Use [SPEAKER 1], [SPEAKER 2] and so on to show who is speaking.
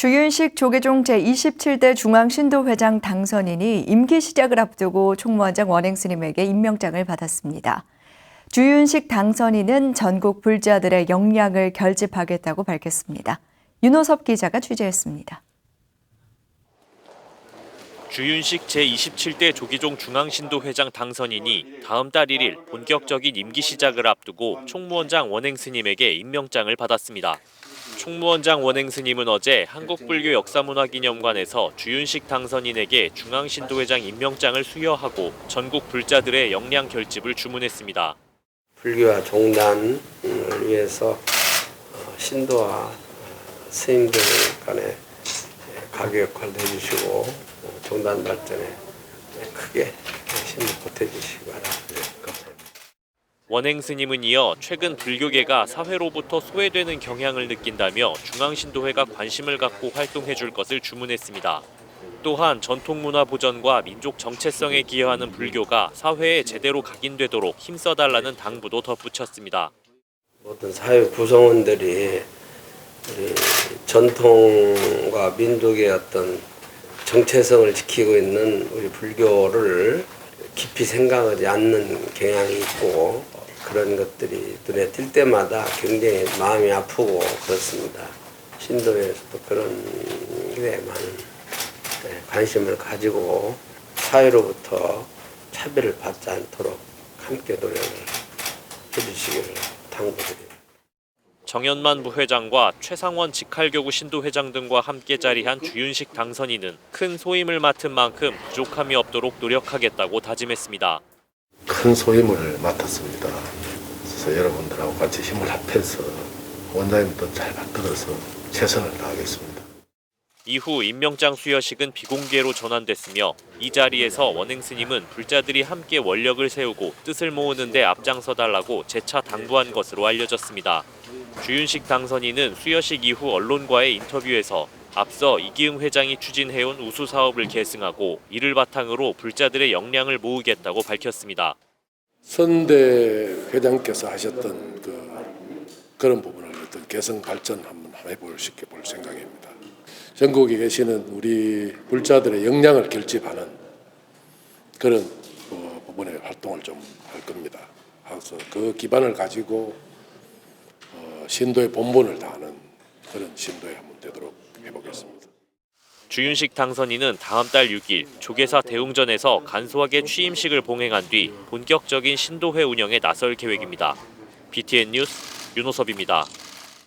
[SPEAKER 1] 주윤식 조계종 제27대 중앙신도회장 당선인이 임기 시작을 앞두고 총무원장 원행스님에게 임명장을 받았습니다. 주윤식 당선인은 전국 불자들의 역량을 결집하겠다고 밝혔습니다. 윤호섭 기자가 취재했습니다.
[SPEAKER 2] 주윤식 제27대 조기종 중앙신도회장 당선인이 다음 달 1일 본격적인 임기 시작을 앞두고 총무원장 원행스님에게 임명장을 받았습니다. 총무원장 원행 스님은 어제 한국불교 역사문화기념관에서 주윤식 당선인에게 중앙신도회장 임명장을 수여하고 전국 불자들의 역량 결집을 주문했습니다.
[SPEAKER 3] 불교와 종단을 위해서 어, 신도와 어, 스님들 간에 가교 역할도 해주시고 어, 종단 발전에 크게 힘을 보태주시기 바랍니다.
[SPEAKER 2] 원행 스님은 이어 최근 불교계가 사회로부터 소외되는 경향을 느낀다며 중앙신도회가 관심을 갖고 활동해 줄 것을 주문했습니다. 또한 전통문화 보전과 민족 정체성에 기여하는 불교가 사회에 제대로 각인되도록 힘써달라는 당부도 덧붙였습니다.
[SPEAKER 3] 모든 사회 구성원들이 전통과 민족의 어떤 정체성을 지키고 있는 우리 불교를 깊이 생각하지 않는 경향이 있고 그런 것들이 눈에 띌 때마다 굉장히 마음이 아프고 그렇습니다. 신도에서도 그런 게 많은 네, 관심을 가지고 사회로부터 차별을 받지 않도록 함께 노력을 해주시기를 당부드립니다.
[SPEAKER 2] 정연만 부회장과 최상원 직할교구 신도회장 등과 함께 자리한 주윤식 당선인은 큰 소임을 맡은 만큼 부족함이 없도록 노력하겠다고 다짐했습니다.
[SPEAKER 4] 큰 소임을 맡았습니다. 그래서 여러분들하고 같이 힘을 합해서 원장님도 잘 받들어서 최선을 다하겠습니다.
[SPEAKER 2] 이후 임명장 수여식은 비공개로 전환됐으며 이 자리에서 원행 스님은 불자들이 함께 원력을 세우고 뜻을 모으는 데 앞장서 달라고 재차 당부한 것으로 알려졌습니다. 주윤식 당선인은 수여식 이후 언론과의 인터뷰에서 앞서 이기흥 회장이 추진해온 우수 사업을 계승하고 이를 바탕으로 불자들의 역량을 모으겠다고 밝혔습니다.
[SPEAKER 4] 선대 회장께서 하셨던 그 그런 부분을 어떤 개성 발전 한번 해볼 수 있게 볼 생각입니다. 전국에 계시는 우리 불자들의 역량을 결집하는 그런 어, 부분의 활동을 좀 할 겁니다. 그래서 그 기반을 가지고 어, 신도의 본분을 다하는 그런 신도에 한번 되도록 해보겠습니다.
[SPEAKER 2] 주윤식 당선인은 다음 달 6일 조계사 대웅전에서 간소하게 취임식을 봉행한 뒤 본격적인 신도회 운영에 나설 계획입니다. BTN 뉴스 윤호섭입니다.